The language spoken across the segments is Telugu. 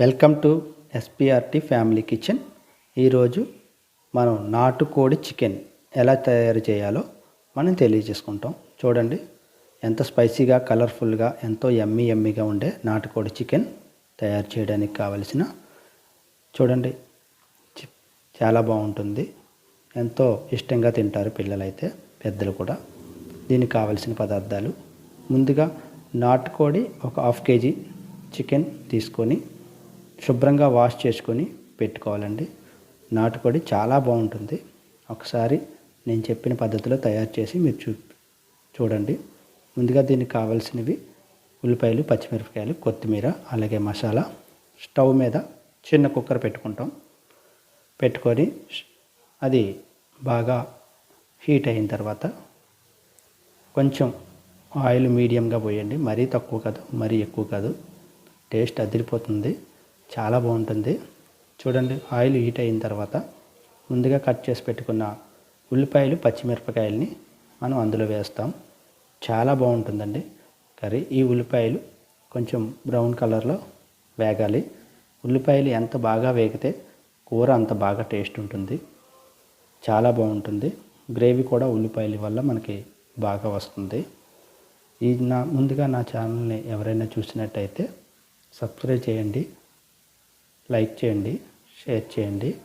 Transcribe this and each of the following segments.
Welcome to SPRT family kitchen. ఈరోజు మనం నాటుకోడి చికెన్ ఎలా తయారు చేయాలో మనం తెలియజేసుకుంటాం. చూడండి ఎంత స్పైసీగా కలర్ఫుల్గా ఎంతో ఎమ్మీ ఎమ్మీగా ఉండే నాటుకోడి చికెన్ తయారు చేయడానికి కావలసిన చూడండి చాలా బాగుంటుంది. ఎంతో ఇష్టంగా తింటారు పిల్లలైతే పెద్దలు కూడా. దీనికి కావలసిన పదార్థాలు. ముందుగా నాటుకోడి ఒక హాఫ్ కేజీ చికెన్ తీసుకొని శుభ్రంగా వాష్ చేసుకొని పెట్టుకోవాలండి. నాటుకోడి చాలా బాగుంటుంది. ఒకసారి నేను చెప్పిన పద్ధతిలో తయారు చేసి మీరు చూ చూడండి. ముందుగా దీనికి కావాల్సినవి ఉల్లిపాయలు పచ్చిమిరపకాయలు కొత్తిమీర అలాగే మసాలా. స్టవ్ మీద చిన్న కుక్కర్ పెట్టుకుంటాం. పెట్టుకొని అది బాగా హీట్ అయిన తర్వాత కొంచెం ఆయిల్ మీడియంగా పోయండి. మరీ తక్కువ కాదు మరీ ఎక్కువ కాదు. టేస్ట్ అదిరిపోతుంది. చాలా బాగుంటుంది. చూడండి ఆయిల్ హీట్ అయిన తర్వాత ముందుగా కట్ చేసి పెట్టుకున్న ఉల్లిపాయలు పచ్చిమిరపకాయలని మనం అందులో వేస్తాం. చాలా బాగుంటుందండి. కర్రీ ఈ ఉల్లిపాయలు కొంచెం బ్రౌన్ కలర్లో వేగాలి. ఉల్లిపాయలు ఎంత బాగా వేగితే కూర అంత బాగా టేస్ట్ ఉంటుంది. చాలా బాగుంటుంది. గ్రేవీ కూడా ఉల్లిపాయల వల్ల మనకి బాగా వస్తుంది. ఈ నా ముందుగా నా ఛానల్ని ఎవరైనా చూసినట్టయితే సబ్స్క్రైబ్ చేయండి. లైక్ చేయండి షేర్ చేయండి.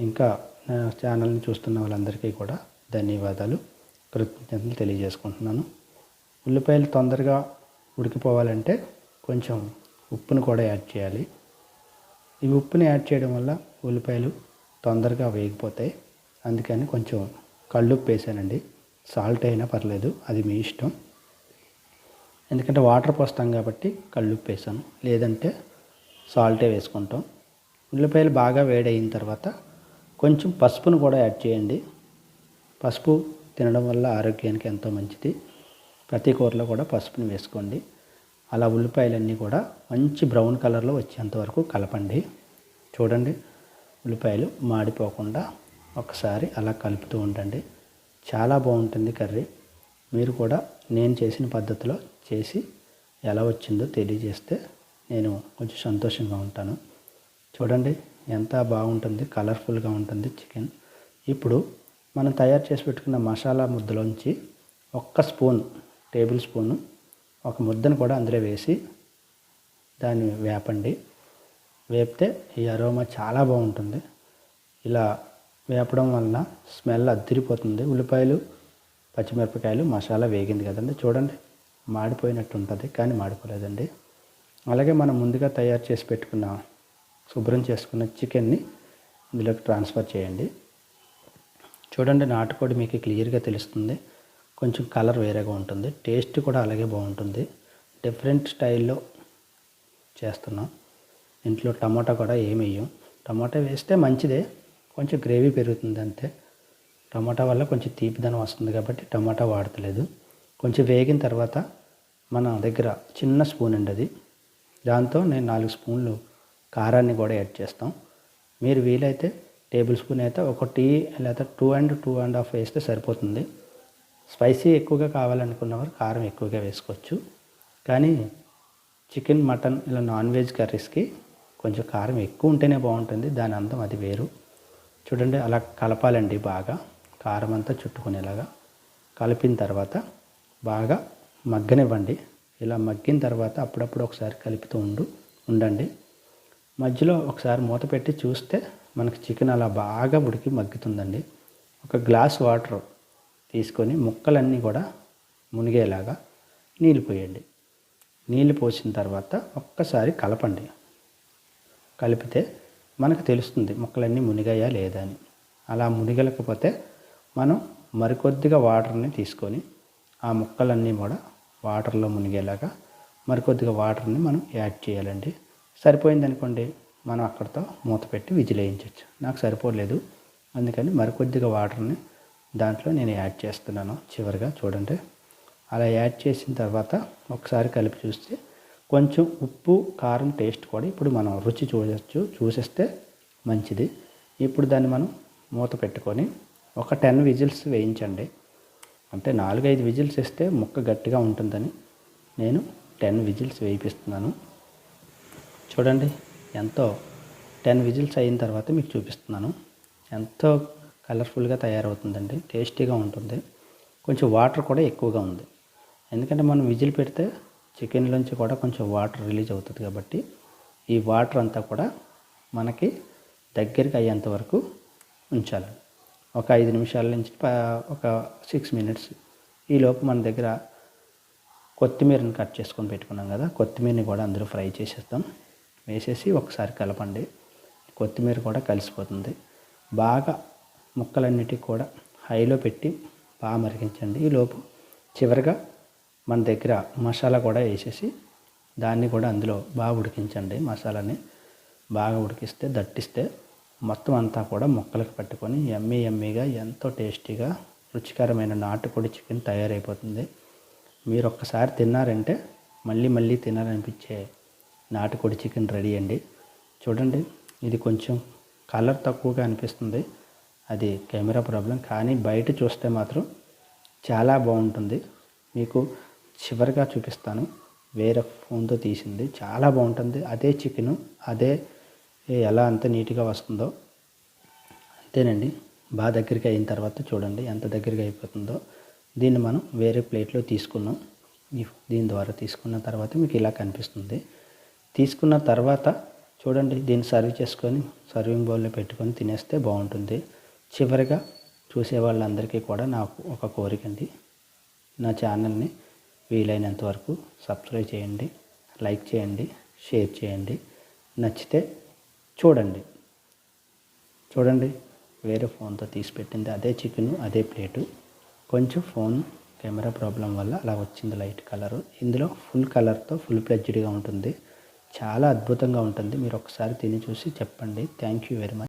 ఇంకా నా ఛానల్ని చూస్తున్న వాళ్ళందరికీ కూడా ధన్యవాదాలు. కృతజ్ఞతలు తెలియజేసుకుంటున్నాను. ఉల్లిపాయలు తొందరగా ఉడికిపోవాలంటే కొంచెం ఉప్పును కూడా యాడ్ చేయాలి. ఈ ఉప్పుని యాడ్ చేయడం వల్ల ఉల్లిపాయలు తొందరగా వేగిపోతాయి. అందుకని కొంచెం కళ్ళుప్పు వేసానండి. సాల్ట్ అయినా పర్లేదు అది మీ ఇష్టం. ఎందుకంటే వాటర్ పోస్తాం కాబట్టి కళ్ళుప్పు వేసాను. లేదంటే సాల్టే వేసుకుంటాం. ఉల్లిపాయలు బాగా వేడయిన తర్వాత కొంచెం పసుపును కూడా యాడ్ చేయండి. పసుపు తినడం వల్ల ఆరోగ్యానికి ఎంతో మంచిది. ప్రతి కూరలో కూడా పసుపుని వేసుకోండి. అలా ఉల్లిపాయలన్నీ కూడా మంచి బ్రౌన్ కలర్లో వచ్చేంత వరకు కలపండి. చూడండి ఉల్లిపాయలు మాడిపోకుండా ఒకసారి అలా కలుపుతూ ఉండండి. చాలా బాగుంటుంది కర్రీ. మీరు కూడా నేను చేసిన పద్ధతిలో చేసి ఎలా వచ్చిందో తెలియజేస్తే నేను కొంచెం సంతోషంగా ఉంటాను. చూడండి ఎంత బాగుంటుంది కలర్ఫుల్గా ఉంటుంది చికెన్. ఇప్పుడు మనం తయారు చేసి పెట్టుకున్న మసాలా ముద్దలోంచి ఒక్క స్పూన్ టేబుల్ స్పూను ఒక ముద్దను కూడా అందులో వేసి దాన్ని వేపండి. వేపితే ఈ అరోమా చాలా బాగుంటుంది. ఇలా వేపడం వలన స్మెల్ అద్దరిపోతుంది. ఉల్లిపాయలు పచ్చిమిరపకాయలు మసాలా వేగింది కదండి. చూడండి మాడిపోయినట్టు ఉంటుంది కానీ మాడిపోలేదండి. అలాగే మనం ముందుగా తయారు చేసి పెట్టుకున్న శుభ్రం చేసుకున్న చికెన్ని ఇందులోకి ట్రాన్స్ఫర్ చేయండి. చూడండి నాటుకోడి మీకు క్లియర్గా తెలుస్తుంది. కొంచెం కలర్ వేరేగా ఉంటుంది. టేస్ట్ కూడా అలాగే బాగుంటుంది. డిఫరెంట్ స్టైల్లో చేస్తున్నాం. ఇంట్లో టమాటా కూడా ఏమి వేయం. టమాటా వేస్తే మంచిదే. కొంచెం గ్రేవీ పెరుగుతుంది అంతే. టమాటా వల్ల కొంచెం తీపిదనం వస్తుంది కాబట్టి టమాటా వాడతలేదు. కొంచెం వేగిన తర్వాత మన దగ్గర చిన్న స్పూన్ అండి అది. దాంతో నేను నాలుగు స్పూన్లు కారాన్ని కూడా యాడ్ చేస్తాం. మీరు వీలైతే టేబుల్ స్పూన్ అయితే ఒక టీ లేదా two and two and half వేస్తే సరిపోతుంది. స్పైసీ ఎక్కువగా కావాలనుకున్న వారు కారం ఎక్కువగా వేసుకోవచ్చు. కానీ చికెన్ మటన్ ఇలా నాన్ వెజ్ కర్రీస్కి కొంచెం కారం ఎక్కువ ఉంటేనే బాగుంటుంది. దాని అందం అది వేరు. చూడండి అలా కలపాలండి బాగా. కారం అంతా చుట్టుకునేలాగా. కలిపిన తర్వాత బాగా మగ్గనివ్వండి. ఇలా మగ్గిన తర్వాత అప్పుడప్పుడు ఒకసారి కలుపుతూ ఉండు ఉండండి. మధ్యలో ఒకసారి మూత పెట్టి చూస్తే మనకి చికెన్ అలా బాగా ఉడికి మగ్గుతుందండి. ఒక గ్లాస్ వాటర్ తీసుకొని ముక్కలన్నీ కూడా మునిగేలాగా నీళ్ళు పోయండి. నీళ్ళు పోసిన తర్వాత ఒక్కసారి కలపండి. కలిపితే మనకు తెలుస్తుంది ముక్కలన్నీ మునిగాయా లేదా అని. అలా మునిగలకపోతే మనం మరికొద్దిగా వాటర్ని తీసుకొని ఆ ముక్కలన్నీ కూడా వాటర్లో మునిగేలాగా మరికొద్దిగా వాటర్ని మనం యాడ్ చేయాలండి. సరిపోయింది అనుకోండి మనం అక్కడితో మూత పెట్టి విజిల్ వేయించవచ్చు నాకు సరిపోలేదు అందుకని మరికొద్దిగా వాటర్ని దాంట్లో నేను యాడ్ చేస్తున్నాను చివరిగా చూడండి. అలా యాడ్ చేసిన తర్వాత ఒకసారి కలిపి చూస్తే కొంచెం ఉప్పు కారం టేస్ట్ కూడా ఇప్పుడు మనం రుచి చూడవచ్చు చూసేస్తే మంచిది. ఇప్పుడు దాన్ని మనం మూత పెట్టుకొని ఒక టెన్ విజిల్స్ వేయించండి. అంటే నాలుగైదు విజిల్స్ ఇస్తే ముక్క గట్టిగా ఉంటుందని నేను టెన్ విజిల్స్ వేయిపిస్తున్నాను. చూడండి ఎంతో టెన్ విజిల్స్ అయిన తర్వాత మీకు చూపిస్తున్నాను. ఎంతో కలర్ఫుల్గా తయారవుతుందండి టేస్టీగా ఉంటుంది. కొంచెం వాటర్ కూడా ఎక్కువగా ఉంది. ఎందుకంటే మనం విజిల్ పెడితే చికెన్లోంచి కూడా కొంచెం వాటర్ రిలీజ్ అవుతుంది కాబట్టి ఈ వాటర్ అంతా కూడా మనకి దగ్గరికి అయ్యేంత వరకు ఉంచాలి. ఒక ఐదు నిమిషాల నుంచి ప- ఒక సిక్స్ మినిట్స్ ఈలోపు మన దగ్గర కొత్తిమీరని కట్ చేసుకొని పెట్టుకున్నాం కదా కొత్తిమీరని కూడా అందులో ఫ్రై చేసేస్తాం. వేసేసి ఒకసారి కలపండి. కొత్తిమీర కూడా కలిసిపోతుంది. బాగా ముక్కలన్నిటికి కూడా హైలో పెట్టి బాగా మరిగించండి. ఈలోపు చివరిగా మన దగ్గర మసాలా కూడా వేసేసి దాన్ని కూడా అందులో బాగా ఉడికించండి. మసాలాని బాగా ఉడికిస్తే దట్టిస్తే మొత్తం అంతా కూడా ముక్కలకు పట్టుకొని ఎమ్మీ ఎమ్మీగా ఎంతో టేస్టీగా రుచికరమైన నాటుకోడి చికెన్ తయారైపోతుంది. మీరు ఒక్కసారి తిన్నారంటే మళ్ళీ మళ్ళీ తినాలనిపించే నాటుకోడి చికెన్ రెడీ అండి. చూడండి ఇది కొంచెం కలర్ తక్కువగా అనిపిస్తుంది. అది కెమెరా ప్రాబ్లం కానీ బయట చూస్తే మాత్రం చాలా బాగుంటుంది. మీకు చివరిగా చూపిస్తాను వేరే ఫోన్తో తీసింది చాలా బాగుంటుంది. అదే చికెను అదే ఎలా అంత నీట్గా వస్తుందో అంతేనండి. బాగా దగ్గరికి అయిన తర్వాత చూడండి ఎంత దగ్గరికి అయిపోతుందో. దీన్ని మనం వేరే ప్లేట్లో తీసుకున్నాం. దీని ద్వారా తీసుకున్న తర్వాత మీకు ఇలా కనిపిస్తుంది. తీసుకున్న తర్వాత చూడండి దీన్ని సర్వ్ చేసుకొని సర్వింగ్ బౌల్లో పెట్టుకొని తినేస్తే బాగుంటుంది. చివరిగా చూసే వాళ్ళందరికీ కూడా నాకు ఒక కోరిక అండి. నా ఛానల్ని వీలైనంత వరకు సబ్స్క్రైబ్ చేయండి లైక్ చేయండి షేర్ చేయండి. నచ్చితే చూడండి. చూడండి. వేరే ఫోన్తో తీసి పెట్టింది. అదే చికెన్ అదే ప్లేటు. కొంచెం ఫోన్ కెమెరా ప్రాబ్లం వల్ల అలా వచ్చింది లైట్ కలరు. ఇందులో ఫుల్ కలర్తో ఫుల్ ప్లెడ్జ్డ్గా ఉంటుంది. చాలా అద్భుతంగా ఉంటుంది. మీరు ఒకసారి తిని చూసి చెప్పండి. Thank you very much.